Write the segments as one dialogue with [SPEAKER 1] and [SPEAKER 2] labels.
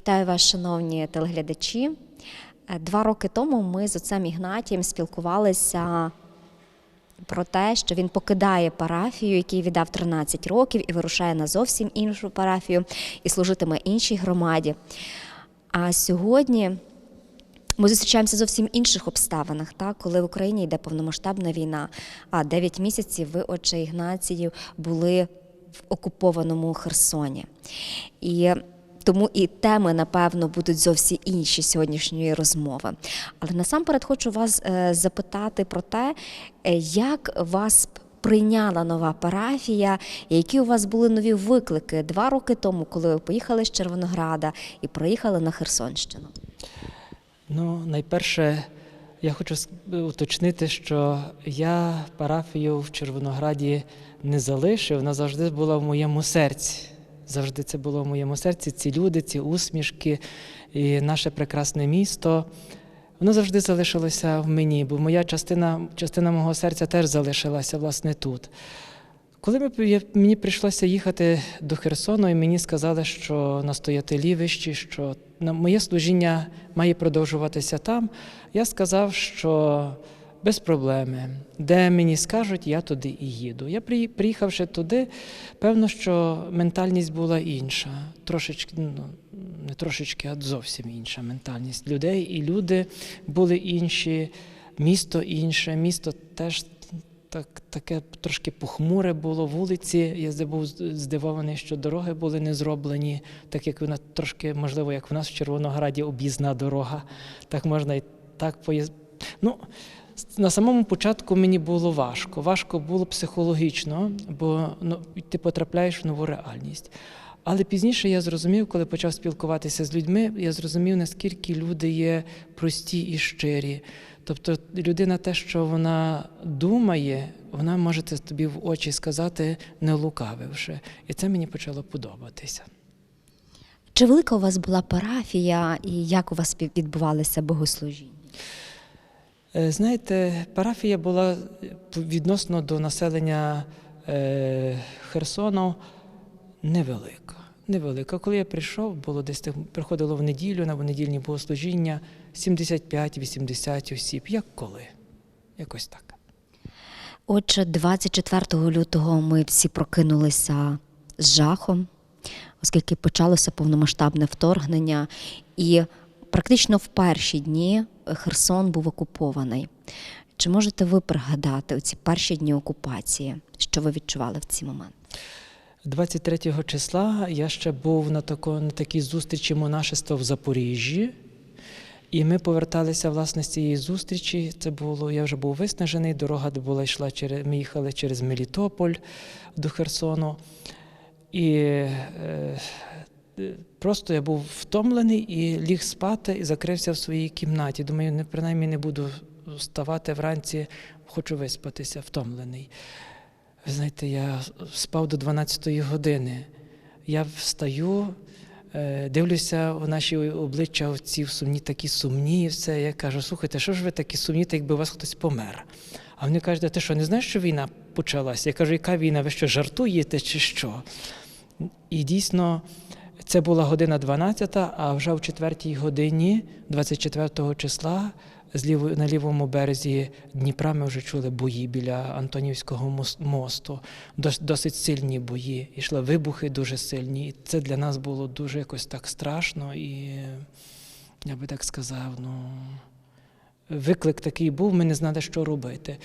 [SPEAKER 1] Вітаю вас, шановні телеглядачі. Е, Два роки тому ми з отцем Ігнатієм спілкувалися про те, що він покидає парафію, який віддав 13 років, і вирушає на зовсім іншу парафію і служитиме іншій громаді. А сьогодні ми зустрічаємося в зовсім інших обставинах, так? коли в Україні йде повномасштабна війна, а 9 місяців ви, отче Ігнатіїв, були в окупованому Херсоні. І тому і теми, напевно, будуть зовсім інші сьогоднішньої розмови. Але насамперед хочу вас е, запитати про те, е, як вас прийняла нова парафія, які у вас були нові виклики два роки тому, коли ви поїхали з Червонограда і приїхали на Херсонщину.
[SPEAKER 2] Ну, найперше, я хочу уточнити, що я парафію в Червонограді не залишив, вона завжди була в моєму серці. Завжди це було в моєму серці. Ці люди, ці усмішки і наше прекрасне місто. Воно завжди залишилося в мені, бо моя частина, частина мого серця теж залишилася власне тут. Коли мені прийшлося їхати до Херсону, і мені сказали, що настоятелі вищі, що моє служіння має продовжуватися там, я сказав, що без проблеми. Де мені скажуть, я туди і їду. Я приїхавши туди, певно, що ментальність була інша. Трошечки, ну, не трошечки, а зовсім інша ментальність людей. І люди були інші, місто інше, місто теж так, таке трошки похмуре було вулиці. Я був здивований, що дороги були не зроблені, так як вона трошки, можливо, як в нас в Червонограді об'їзна дорога. Так можна і так поїздити. Ну, на самому початку мені було важко. Важко було психологічно, бо ну, ти потрапляєш в нову реальність. Але пізніше я зрозумів, коли почав спілкуватися з людьми, я зрозумів, наскільки люди є прості і щирі. Тобто людина те, що вона думає, вона може це тобі в очі сказати, не лукавивши. І це мені почало подобатися.
[SPEAKER 1] Чи велика у вас була парафія і як у вас відбувалися богослужіння?
[SPEAKER 2] Е, Знаєте, парафія була відносно до населення е, Херсону невелика. Невелика. Коли я прийшов, було десь приходило в неділю на недільні богослужіння 75-80 осіб. Як коли? Якось так.
[SPEAKER 1] Отже, 24 лютого ми всі прокинулися з жахом, оскільки почалося повномасштабне вторгнення, і практично в перші дні Херсон був окупований. Чи можете ви пригадати оці перші дні окупації, що ви відчували в ці моменти?
[SPEAKER 2] 23 числа я ще був на, тако, на такій зустрічі монашества в Запоріжжі. І ми поверталися власне з цієї зустрічі. Це було, я вже був виснажений. Дорога була йшла через. Ми їхали через Мелітополь до Херсону. І е, е, просто я був втомлений і ліг спати і закрився в своїй кімнаті. Думаю, не принаймні не буду вставати вранці, хочу виспатися, втомлений. Ви знаєте, я спав до 12-ї години. Я встаю, е, дивлюся в наші обличчя ці сумні, такі сумні, і все. Я кажу, слухайте, що ж ви такі сумні, так якби у вас хтось помер. А вони кажуть, ти що, не знаєш, що війна почалася? Я кажу, яка війна? Ви що, жартуєте чи що? І дійсно, це була година 12, а вже в четвертій годині, 24 числа, на лівому березі Дніпра ми вже чули бої біля Антонівського мосту. Досить сильні бої. Ішли вибухи дуже сильні. І це для нас було дуже якось так страшно і, я би так сказав, ну, виклик такий був, ми не знали, що робити.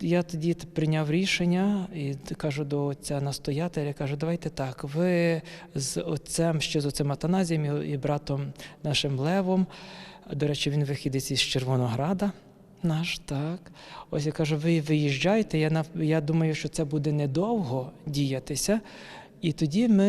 [SPEAKER 2] Я тоді прийняв рішення і кажу до отця настоятеля, кажу, давайте так, ви з отцем, ще з отцем Атаназієм і- братом нашим Левом, до речі, він вихідець із Червонограда. Наш, так. Ось я кажу, ви виїжджайте. Я, я думаю, що це буде недовго діятися. І тоді ми,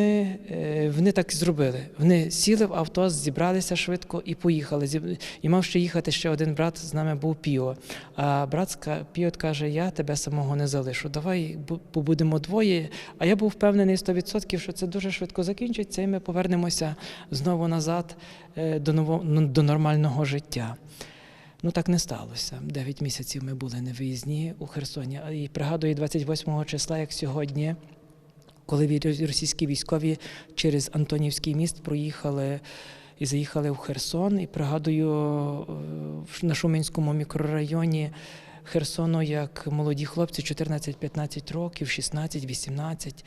[SPEAKER 2] е, вони так зробили. Вони сіли в авто, зібралися швидко і поїхали. І мав ще їхати ще один брат, з нами був Піо. А брат Піо каже: Я тебе самого не залишу. Давай побудемо двоє. А я був впевнений 100%, що це дуже швидко закінчиться, і ми повернемося знову назад е, до, ново, ну, до нормального життя. Ну так не сталося. Дев'ять місяців ми були на виїзні у Херсоні. І пригадую 28 числа, як сьогодні, коли російські військові через Антонівський міст проїхали і заїхали в Херсон. І пригадую е, на Шуменському мікрорайоні Херсону, як молоді хлопці 14-15 років, 16-18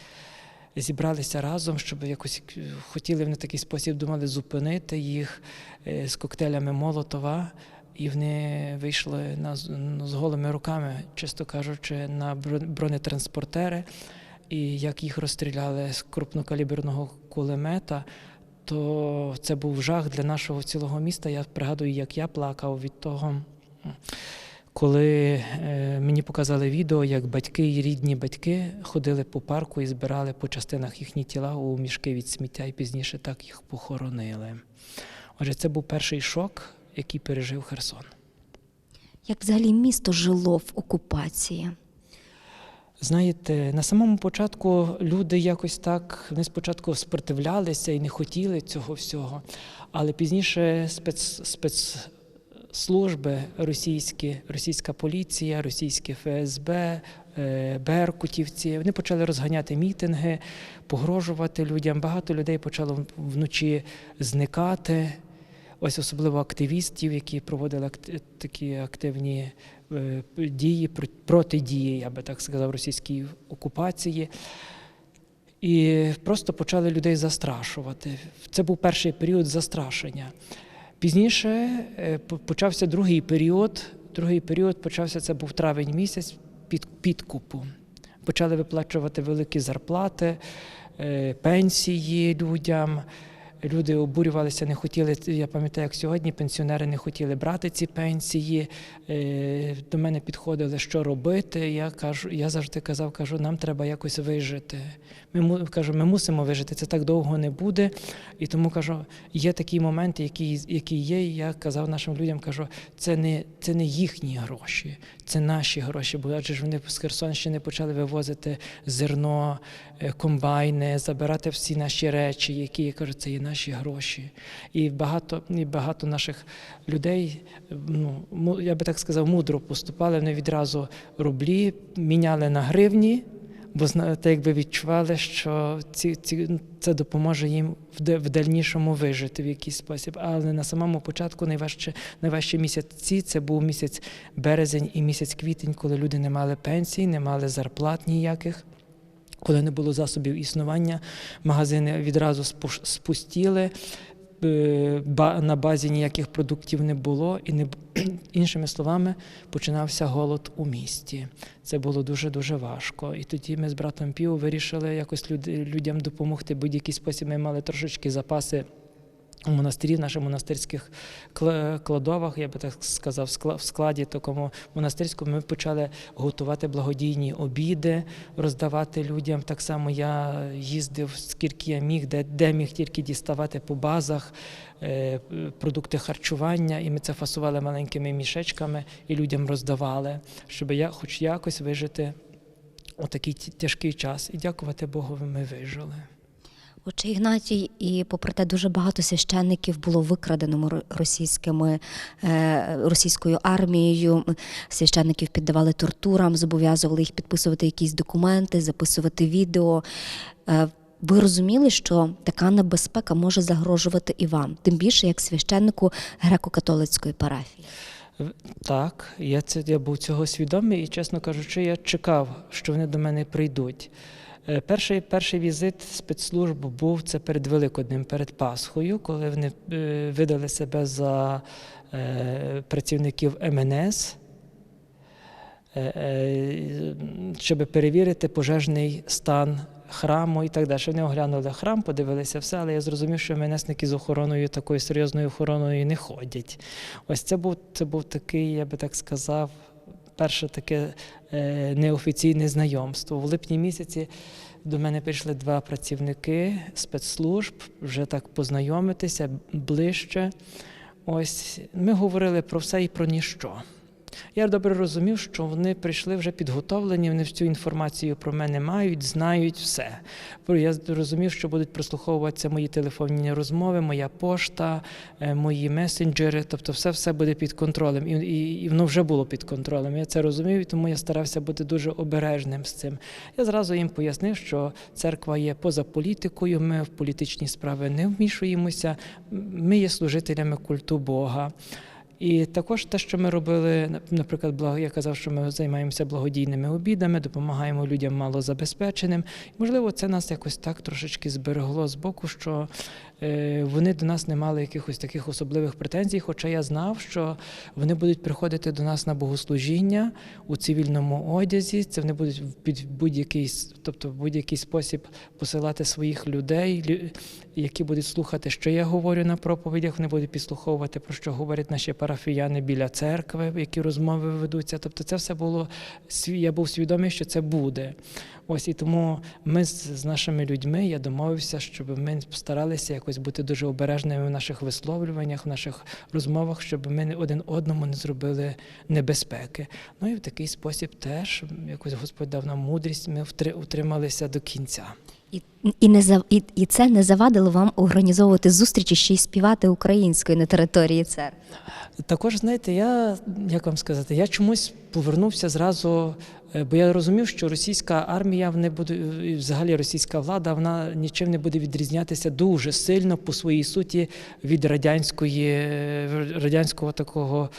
[SPEAKER 2] зібралися разом, щоб якось е, хотіли не такий спосіб думали зупинити їх е, з коктейлями Молотова. І вони вийшли на, з- голими руками, чисто кажучи, на бронетранспортери. І як їх розстріляли з крупнокаліберного кулемета, то це був жах для нашого цілого міста. Я пригадую, як я плакав від того, коли е, мені показали відео, як батьки і рідні батьки ходили по парку і збирали по частинах їхні тіла у мішки від сміття, і пізніше так їх похоронили. Отже, це був перший шок, який пережив Херсон.
[SPEAKER 1] Як взагалі місто жило в окупації?
[SPEAKER 2] Знаєте, на самому початку люди якось так вони спочатку спротивлялися і не хотіли цього всього, але пізніше спец, спецслужби російські, російська поліція, російське ФСБ, е, Беркутівці, вони почали розганяти мітинги, погрожувати людям. Багато людей почало вночі зникати. Ось особливо активістів, які проводили такі активні дії, протидії, я би так сказав, російській окупації. І просто почали людей застрашувати. Це був перший період застрашення. Пізніше е, почався другий період. Другий період почався це був травень місяць під підкупу. Почали виплачувати великі зарплати, е, пенсії людям. Люди обурювалися, не хотіли. Я пам'ятаю, як сьогодні пенсіонери не хотіли брати ці пенсії. Е, До мене підходили, що робити. Я кажу, я завжди казав, кажу, нам треба якось вижити. Ми кажу, ми мусимо вижити. Це так довго не буде. І тому кажу, є такі моменти, які, які є. І я казав нашим людям, кажу, це не, це не їхні гроші, це наші гроші. Бо адже ж вони з Херсонщини почали вивозити зерно, е, комбайни, забирати всі наші речі, які я кажу, це є наші гроші. І багато, і багато наших людей, ну я би так сказав, мудро поступали. Вони відразу рублі міняли на гривні. Бо знаєте, якби відчували, що ці, ці, це допоможе їм в, в дальнішому вижити в якийсь спосіб. Але на самому початку найважче, найважчі місяці це був місяць березень і місяць квітень, коли люди не мали пенсій, не мали зарплат ніяких. Коли не було засобів існування, магазини відразу спустіли, е, на базі ніяких продуктів не було, і не іншими словами починався голод у місті. Це було дуже дуже важко. І тоді ми з братом Піо вирішили якось людям допомогти. Будь-який спосіб ми мали трошечки запаси. У монастирі, в наших монастирських кла- кладовах, я би так сказав, в складі такому монастирському ми почали готувати благодійні обіди, роздавати людям. Так само я їздив скільки я міг, де, де міг тільки діставати по базах е, продукти харчування, і ми це фасували маленькими мішечками і людям роздавали, щоб я хоч якось вижити у такий тяжкий час. І дякувати Богу, ми вижили.
[SPEAKER 1] Отче Ігнатій, і попри те, дуже багато священників було викрадено російськими е, російською армією. Священників піддавали тортурам, зобов'язували їх підписувати якісь документи, записувати відео. Е, ви розуміли, що така небезпека може загрожувати і вам, тим більше як священнику греко-католицької парафії.
[SPEAKER 2] Так, я це я був цього свідомий, і, чесно кажучи, я чекав, що вони до мене прийдуть. Е, Перший, перший візит спецслужб був це перед Великоднем, перед Пасхою, коли вони е, видали себе за е, працівників МНС, е, е, щоб перевірити пожежний стан храму і так далі. Вони оглянули храм, подивилися все, але я зрозумів, що МНСники з охороною, такою серйозною охороною не ходять. Ось це був, це був такий, я би так сказав, перше таке е, неофіційне знайомство. В липні місяці до мене прийшли два працівники спецслужб, вже так познайомитися ближче. Ось ми говорили про все і про ніщо. Я добре розумів, що вони прийшли вже підготовлені, вони всю інформацію про мене мають, знають все. Я розумів, що будуть прослуховуватися мої телефонні розмови, моя пошта, е, мої месенджери, тобто все все буде під контролем. І, і, і воно вже було під контролем. Я це розумів, і тому я старався бути дуже обережним з цим. Я зразу їм пояснив, що церква є поза політикою, ми в політичні справи не вмішуємося, ми є служителями культу Бога. І також те, що ми робили, наприклад, я казав, що ми займаємося благодійними обідами, допомагаємо людям малозабезпеченим. Можливо, це нас якось так трошечки зберегло з боку, що вони до нас не мали якихось таких особливих претензій. Хоча я знав, що вони будуть приходити до нас на богослужіння у цивільному одязі. Це вони будуть в- будь-який, тобто в будь-який спосіб посилати своїх людей, лю- які будуть слухати, що я говорю на проповідях. Вони будуть підслуховувати, про що говорять наші парафіяни біля церкви, які розмови ведуться. Тобто, це все було я був свідомий, що це буде. Ось і тому ми з, нашими людьми я домовився, щоб ми старалися якось бути дуже обережними в наших висловлюваннях, в наших розмовах, щоб ми не один одному не зробили небезпеки. Ну і в такий спосіб теж якось Господь дав нам мудрість. Ми втри- утрималися до кінця.
[SPEAKER 1] І, не зав... і, і це не завадило вам організовувати зустрічі ще й співати українською на території церкви.
[SPEAKER 2] Також, знаєте, я як вам сказати, я чомусь повернувся зразу, е, бо я розумів, що російська армія не буде, взагалі російська влада, вона нічим не буде відрізнятися дуже сильно по своїй суті від радянської е, радянського такого.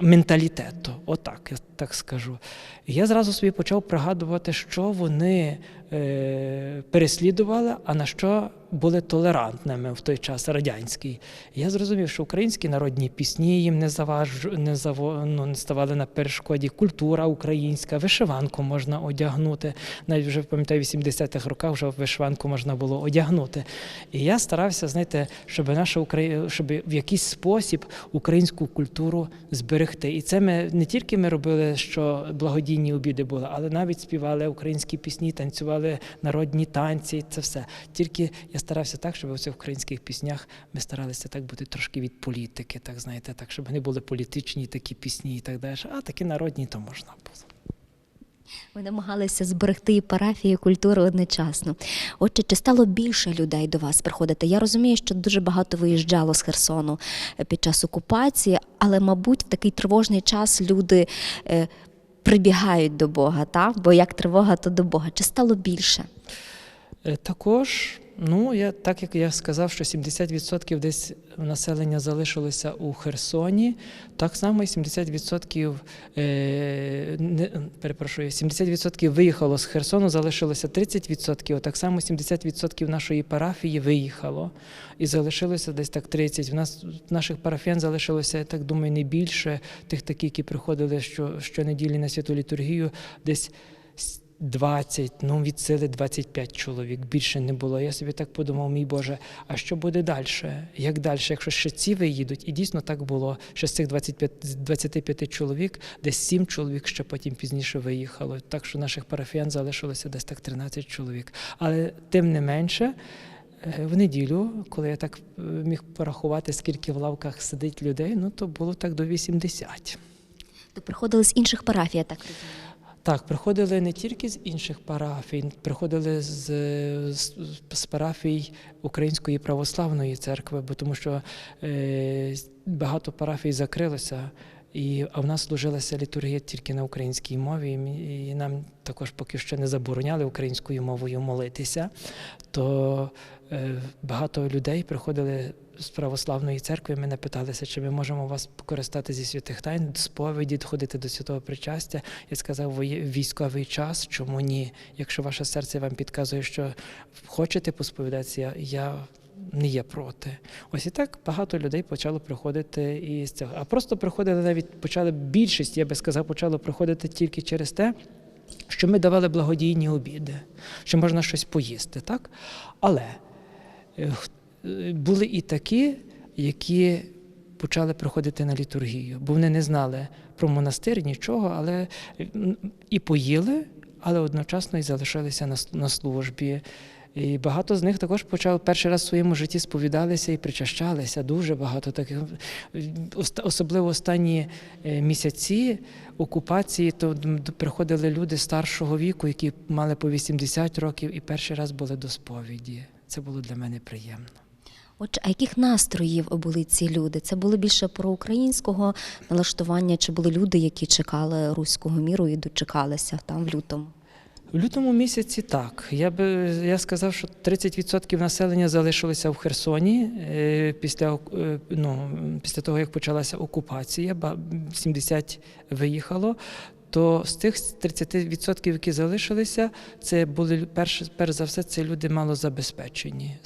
[SPEAKER 2] Менталітету, отак, так скажу. Я зразу собі почав пригадувати, що вони е, переслідували, а на що були толерантними в той час радянський. Я зрозумів, що українські народні пісні їм не заваж, не, заво, ну, не ставали на перешкоді. Культура українська, вишиванку можна одягнути. Навіть вже пам'ятаю, в 80-х роках вже вишиванку можна було одягнути. І я старався, знаєте, щоб наша Україна, щоб в якийсь спосіб українську культуру зберегти. І це ми не тільки ми робили, що благодійні обіди були, але навіть співали українські пісні, танцювали народні танці. Це все. Тільки я старався так, щоб у цих українських піснях ми старалися так бути трошки від політики, так знаєте, так, щоб не були політичні такі пісні і так далі. А такі народні то можна було.
[SPEAKER 1] Ви намагалися зберегти і парафію, і культуру одночасно. Отже, чи стало більше людей до вас приходити? Я розумію, що дуже багато виїжджало з Херсону е, під час окупації, але, мабуть, в такий тривожний час люди е, прибігають до Бога, так? бо як тривога, то до Бога. Чи стало більше?
[SPEAKER 2] Е, Також, ну я так як я сказав, що 70% десь населення залишилося у Херсоні, так само і 70% е, не, перепрошую, 70% виїхало з Херсону, залишилося 30%, так само 70% нашої парафії виїхало і залишилося десь так 30%. В нас наших парафіян залишилося, я так думаю, не більше тих таких, які приходили що, щонеділі на святу літургію, десь 20, ну від сили 25 чоловік, більше не було. Я собі так подумав, мій Боже, а що буде далі? Як далі, якщо ще ці виїдуть? І дійсно так було. Що з цих 25, з 25 чоловік, десь 7 чоловік ще потім пізніше виїхало. Так що наших парафіян залишилося десь так 13 чоловік. Але тим не менше. е, В неділю, коли я так е, міг порахувати, скільки в лавках сидить людей, ну то було так до 80.
[SPEAKER 1] То приходили з інших парафій, я так розумію.
[SPEAKER 2] Так, приходили не тільки з інших парафій, приходили з, з, з парафій Української православної церкви, бо тому що е, багато парафій закрилося, і, а в нас служилася літургія тільки на українській мові, і, нам також поки що не забороняли українською мовою молитися. То багато людей приходили з православної церкви. Мене питалися, чи ми можемо вас покористати зі святих тайн, сповіді, ходити до святого причастя. Я сказав, «Воє- військовий час, чому ні? Якщо ваше серце вам підказує, що хочете посповідатися, я, не є проти. Ось і так багато людей почало приходити із цього. А просто приходили навіть почали більшість, я би сказав, почало приходити тільки через те. Що ми давали благодійні обіди, що можна щось поїсти, так? Але е, е, були і такі, які почали приходити на літургію, бо вони не знали про монастир нічого, але і поїли, але одночасно і залишилися на, службі. І багато з них також почали перший раз в своєму житті сповідалися і причащалися. Дуже багато таких. Особливо останні е, місяці окупації, то приходили люди старшого віку, які мали по 80 років і перший раз були до сповіді. Це було для мене приємно.
[SPEAKER 1] Отже, а яких настроїв були ці люди? Це були більше проукраїнського налаштування, чи були люди, які чекали руського міру і дочекалися там в лютому?
[SPEAKER 2] В лютому місяці так. Я би я сказав, що 30% населення залишилося в Херсоні е, після, е, ну, після того, як почалася окупація, ба- 70 виїхало. То з тих 30%, які залишилися, це були перш, перш за все, це люди малозабезпечені.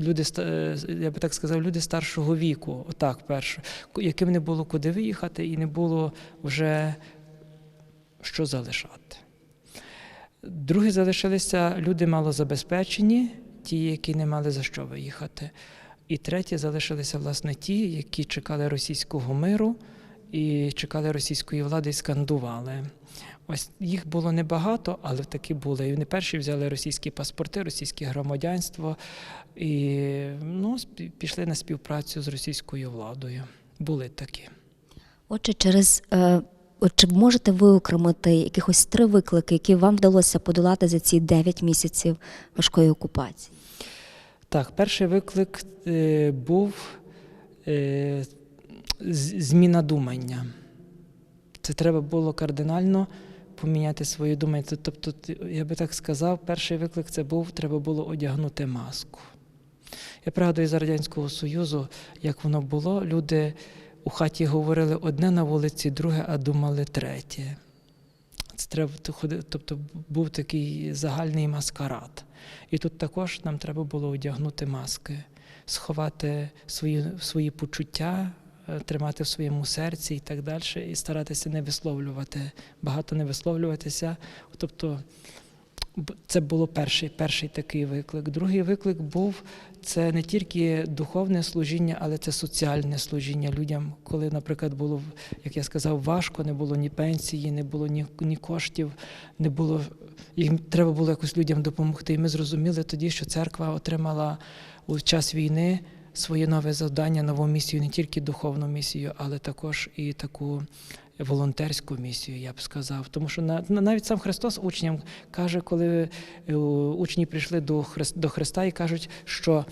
[SPEAKER 2] Люди, е, я би так сказав, люди старшого віку, отак перше, яким не було куди виїхати і не було вже що залишати. Другі залишилися люди малозабезпечені, ті, які не мали за що виїхати. І треті залишилися власне ті, які чекали російського миру і чекали російської влади і скандували. Ось їх було небагато, але такі були. І вони перші взяли російські паспорти, російське громадянство і ну, пішли на співпрацю з російською владою. Були такі.
[SPEAKER 1] Отже, через е, чи можете виокремити якихось три виклики, які вам вдалося подолати за ці 9 місяців важкої окупації?
[SPEAKER 2] Так, перший виклик е, був е, зміна думання. Це треба було кардинально поміняти своє думання. Тобто, я би так сказав, перший виклик це був, треба було одягнути маску. Я пригадую з Радянського Союзу, як воно було, люди у хаті говорили одне на вулиці, друге, а думали третє. Це треба тобто був такий загальний маскарад. І тут також нам треба було одягнути маски, сховати свої, свої почуття, тримати в своєму серці і так далі, і старатися не висловлювати, багато не висловлюватися. Тобто це було перший, перший такий виклик. Другий виклик був це не тільки духовне служіння, але це соціальне служіння людям, коли, наприклад, було, як я сказав, важко, не було ні пенсії, не було ні, ні коштів, не було їм треба було якось людям допомогти. І ми зрозуміли тоді, що церква отримала у час війни своє нове завдання, нову місію, не тільки духовну місію, але також і таку волонтерську місію, я б сказав. Тому що на, на- навіть сам Христос учням каже, коли е, учні прийшли до, Христа і кажуть, що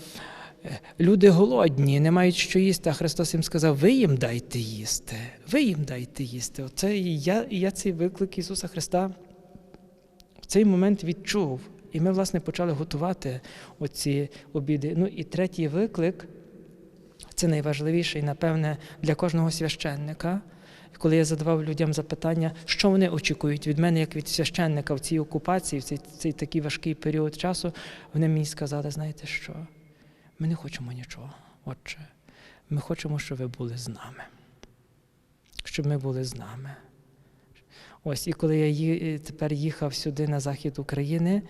[SPEAKER 2] е, люди голодні, не мають що їсти, а Христос їм сказав: ви їм дайте їсти, ви їм дайте їсти. Оце і я, і я цей виклик Ісуса Христа в цей момент відчув. І ми, власне, почали готувати оці обіди. Ну і третій виклик це найважливіший, напевне, для кожного священника. Коли я задавав людям запитання, що вони очікують від мене, як від священника в цій окупації, в цей, цей такий важкий період часу, вони мені сказали, знаєте що? Ми не хочемо нічого, отче. Ми хочемо, щоб ви були з нами. Щоб ми були з нами. Ось, і коли я тепер їхав сюди на захід України,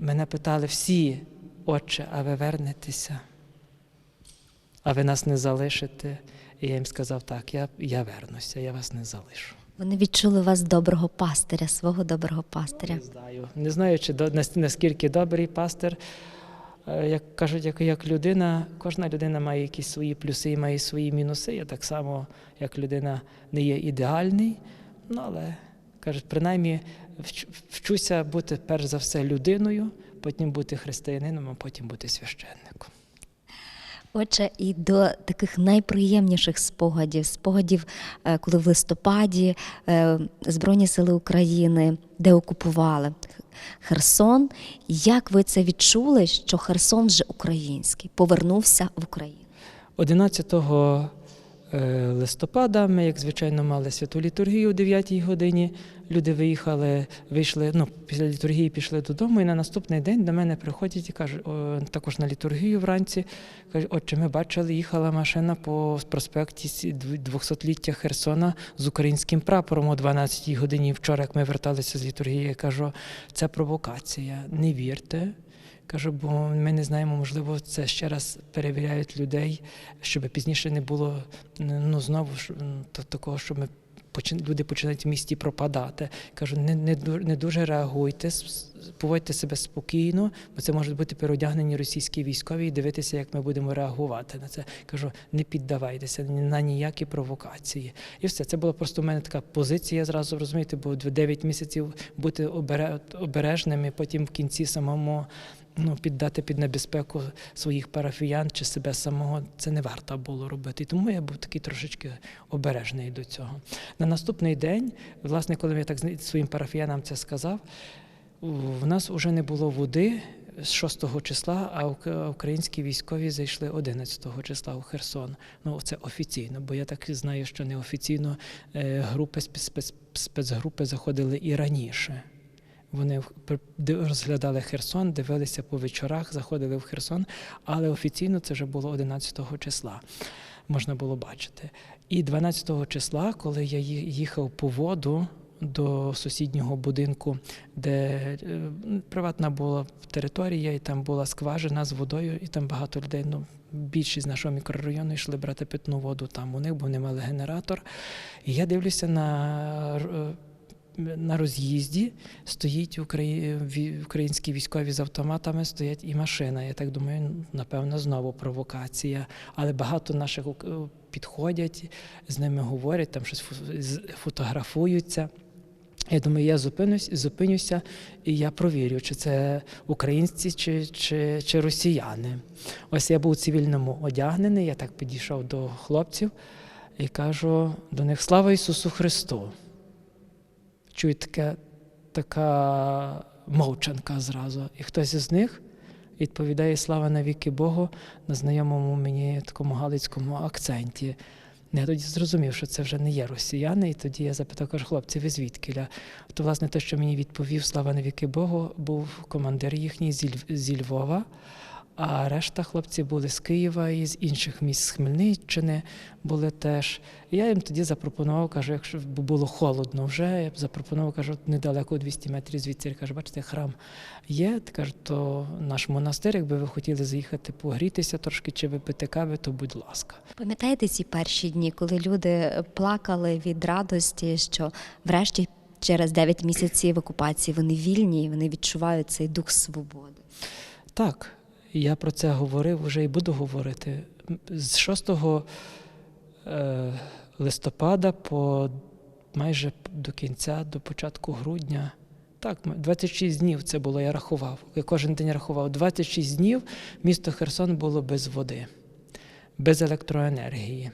[SPEAKER 2] мене питали всі, отче, а ви вернетеся? А ви нас не залишите? І я їм сказав, так, я, я вернуся, я вас не залишу.
[SPEAKER 1] Вони відчули вас доброго пастиря, свого доброго пастиря.
[SPEAKER 2] Не знаю, не знаю, чи до, наскільки добрий пастир. Е, Як кажуть, як, як людина, кожна людина має якісь свої плюси і має свої мінуси. Я так само, як людина не є ідеальний, ну але кажуть, принаймні вчуся бути перш за все людиною, потім бути християнином, а потім бути священником.
[SPEAKER 1] Отже, і до таких найприємніших спогадів, спогадів, е, коли в листопаді е, Збройні сили України деокупували Херсон. Як ви це відчули, що Херсон вже український, повернувся в Україну?
[SPEAKER 2] 11 е, листопада ми, як звичайно, мали святу літургію о 9 годині. Люди виїхали, вийшли, ну, після літургії пішли додому, і на наступний день до мене приходять і кажуть, також на літургію вранці. Кажуть, отче, ми бачили, їхала машина по проспекті сі- дв- 200-ліття Херсона з українським прапором о 12 годині. Вчора, як ми верталися з літургії, я кажу, це провокація. Не вірте. Кажу, бо ми не знаємо, можливо, це ще раз перевіряють людей, щоб пізніше не було ну, знову такого, щоб ми люди починають в місті пропадати. Кажу, не, не, не дуже реагуйте, поводьте себе спокійно, бо це можуть бути переодягнені російські військові і дивитися, як ми будемо реагувати на це. Кажу, не піддавайтеся на ніякі провокації. І все. Це була просто в мене така позиція зразу розумієте, бо 9 місяців бути обере- обережними, потім в кінці самому. Ну, піддати під небезпеку своїх парафіян чи себе самого це не варто було робити. Тому я був такий трошечки обережний до цього. На наступний день, власне, коли я так своїм парафіянам це сказав, в нас вже не було води з 6 числа, а українські військові зайшли 11 числа у Херсон. Ну, це офіційно, бо я так знаю, що неофіційно е, групи спец- спец- спецгрупи заходили і раніше. Вони розглядали Херсон, дивилися по вечорах, заходили в Херсон, але офіційно це вже було 11 числа. Можна було бачити. І 12 числа, коли я їхав по воду до сусіднього будинку, де е, приватна була територія, і там була скважина з водою, і там багато людей. Ну, більшість нашого мікрорайону йшли брати питну воду там у них, бо вони мали генератор. І я дивлюся на р- на роз'їзді стоїть украї... українські військові з автоматами, стоять і машина. Я так думаю, напевно, знову провокація. Але багато наших підходять, з ними говорять, там щось фотографуються. Я думаю, я зупинюсь, зупинюся і я провірю, чи це українці, чи, чи, чи росіяни. Ось я був у цивільному одягнений, я так підійшов до хлопців і кажу до них Слава Ісусу Христу! Чую таке, така мовчанка зразу. І хтось із них відповідає Слава навіки Богу на знайомому мені такому галицькому акценті. Я тоді зрозумів, що це вже не є росіяни, і тоді я запитав, кажу, хлопці, ви звідкиля? То, власне, те, що мені відповів Слава навіки Богу, був командир їхній зі Львова, а решта хлопці були з Києва і з інших міст з Хмельниччини були теж. І я їм тоді запропонував, кажу, якщо було холодно вже, я б запропонував, кажу, недалеко 200 метрів звідси. Я кажу, бачите, храм є. Кажу, то наш монастир, якби ви хотіли заїхати погрітися трошки чи випити кави, то будь ласка.
[SPEAKER 1] Пам'ятаєте ці перші дні, коли люди плакали від радості, що врешті через 9 місяців окупації вони вільні, і вони відчувають цей дух свободи.
[SPEAKER 2] Так, я про це говорив вже і буду говорити. З 6 е, листопада по майже до кінця, до початку грудня. Так, м- 26 днів це було, я рахував. Я кожен день рахував. 26 днів місто Херсон було без води, без електроенергії,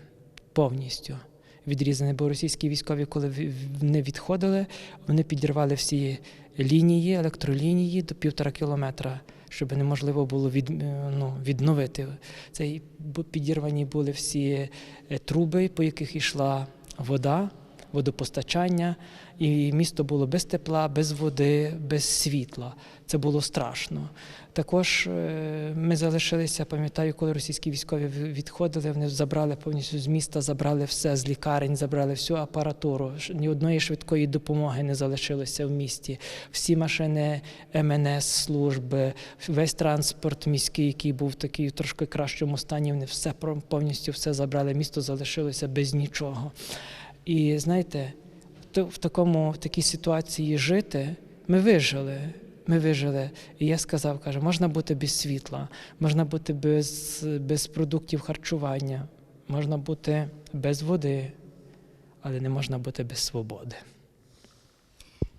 [SPEAKER 2] повністю відрізане. Бо російські військові, коли ві- в- не відходили, вони підірвали всі лінії, електролінії до півтора кілометра, щоб неможливо було від, е, ну, відновити. Це підірвані були всі е, труби, по яких йшла вода, водопостачання, і місто було без тепла, без води, без світла. Це було страшно. Також е, ми залишилися, пам'ятаю, коли російські військові відходили, вони забрали повністю з міста, забрали все з лікарень, забрали всю апаратуру. Ні одної швидкої допомоги не залишилося в місті. Всі машини МНС служби, весь транспорт міський, який був такий трошки кращому стані, вони все повністю все забрали. Місто залишилося без нічого. І знаєте, в такому в такій ситуації жити ми вижили. Ми вижили. І я сказав, каже, можна бути без світла, можна бути без, без продуктів харчування, можна бути без води, але не можна бути без свободи.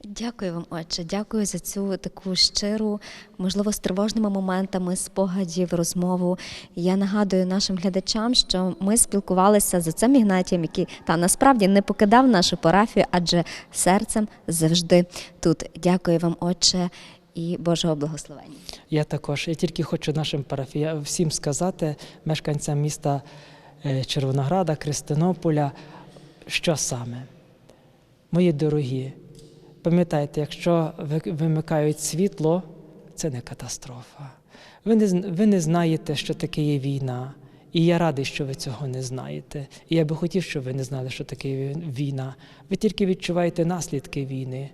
[SPEAKER 1] Дякую вам, отче. Дякую за цю таку щиру, можливо, з тривожними моментами спогадів, розмову. Я нагадую нашим глядачам, що ми спілкувалися з отцем Ігнатієм, який та насправді не покидав нашу парафію, адже серцем завжди тут. Дякую вам, отче, і Божого благословення.
[SPEAKER 2] Я також. Я тільки хочу нашим парафіям всім сказати, мешканцям міста е, Червонограда, Кристинополя, що саме. Мої дорогі, пам'ятайте, якщо вимикають світло, це не катастрофа. Ви не, ви не знаєте, що таке є війна. І я радий, що ви цього не знаєте. І я би хотів, щоб ви не знали, що таке війна. Ви тільки відчуваєте наслідки війни.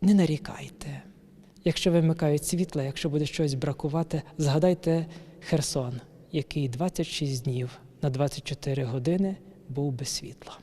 [SPEAKER 2] Не нарікайте. Якщо вимикають світла, якщо буде щось бракувати, згадайте Херсон, який 26 днів на 24 години був без світла.